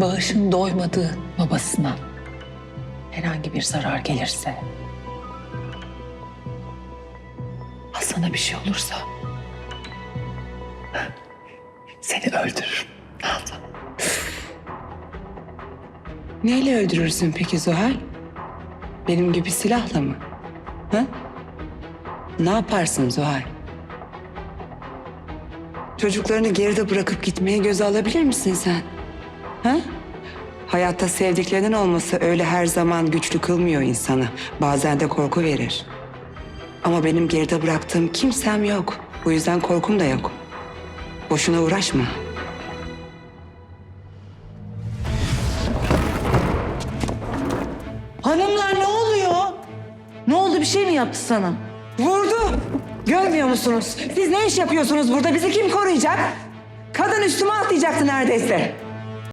bağışın doymadığı babasına herhangi bir zarar gelirse, Hasan'a bir şey olursa seni öldürürüm. Nazan. Neyle öldürürsün peki Zuhal? Benim gibi silahla mı? Ha? Ne yaparsın Zuhal? Çocuklarını geride bırakıp gitmeye göze alabilir misin sen? Ha? Hayatta sevdiklerinin olması öyle her zaman güçlü kılmıyor insanı. Bazen de korku verir. Ama benim geride bıraktığım kimsem yok. Bu yüzden korkum da yok. Boşuna uğraşma. Hanımlar ne oluyor? Ne oldu bir şey mi yaptı sana? Vurdu. Görmüyor musunuz? Siz ne iş yapıyorsunuz burada? Bizi kim koruyacak? Kadın üstüme atlayacaktı neredeyse.